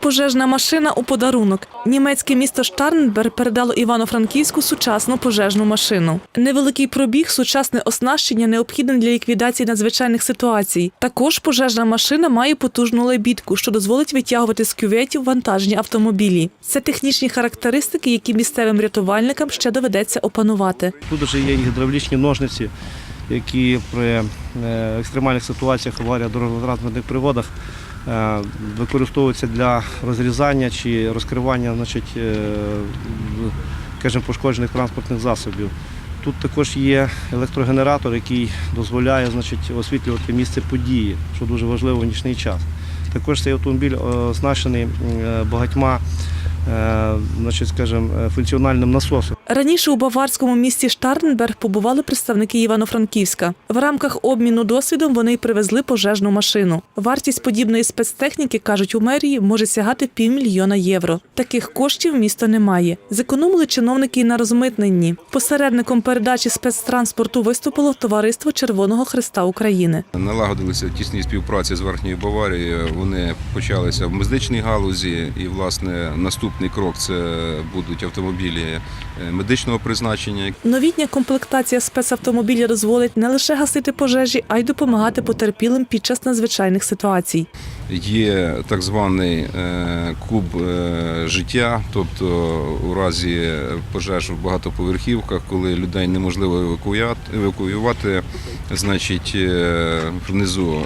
Пожежна машина у подарунок. Німецьке місто Штарнберг передало Івано-Франківську сучасну пожежну машину. Невеликий пробіг, сучасне оснащення необхідне для ліквідації надзвичайних ситуацій. Також пожежна машина має потужну лебідку, що дозволить витягувати з кюветів вантажні автомобілі. Це технічні характеристики, які місцевим рятувальникам ще доведеться опанувати. Тут вже є гідравлічні ножниці, які при е, екстремальних ситуаціях аварія дорожньо-транспортних пригодах е, використовуються для розрізання чи розкривання значить, е, пошкоджених транспортних засобів. Тут також є електрогенератор, який дозволяє значить, освітлювати місце події, що дуже важливо в нічний час. Також цей автомобіль оснащений багатьма значить, скажімо, функціональним насосом. Раніше у баварському місті Штарнберг побували представники Івано-Франківська. В рамках обміну досвідом вони й привезли пожежну машину. Вартість подібної спецтехніки, кажуть у мерії, може сягати півмільйона євро. Таких коштів місто не має. Зекономили чиновники й на розмитненні. Посередником передачі спецтранспорту виступило товариство Червоного Христа України. Налагодилися в тісній співпраці з Верхньою Баварією. Вони почалися в медичній галузі, і власне наступний крок це будуть автомобілі е, медичного призначення. Новітня комплектація спецавтомобілів дозволить не лише гасити пожежі, а й допомагати потерпілим під час надзвичайних ситуацій. Є так званий е, куб е, життя, тобто у разі пожеж в багатоповерхівках, коли людей неможливо евакуювати, значить е, внизу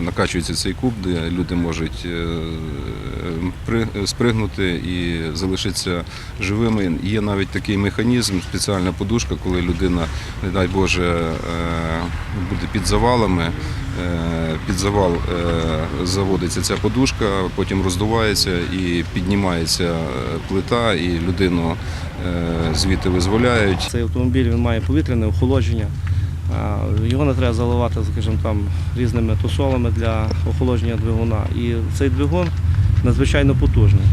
накачується цей куб, де люди можуть спригнути і залишитися живими. Є навіть такий механізм, спеціальна подушка, коли людина, не дай Боже, е, буде під завалами. Е, Під завал е, заводиться ця подушка, потім роздувається і піднімається плита, і людину звідти визволяють. Цей автомобіль він має повітряне охолодження. Його не треба заливати, скажімо, там різними тусолами для охолодження двигуна. І цей двигун надзвичайно потужний.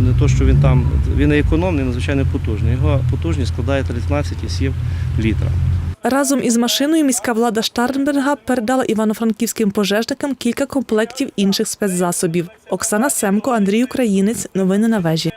Не то, що він там, він не економний, надзвичайно потужний. Його потужність складає 13,7 літра. Разом із машиною міська влада Штарнберга передала івано-франківським пожежникам кілька комплектів інших спецзасобів. Оксана Семко, Андрій Українець. Новини на вежі.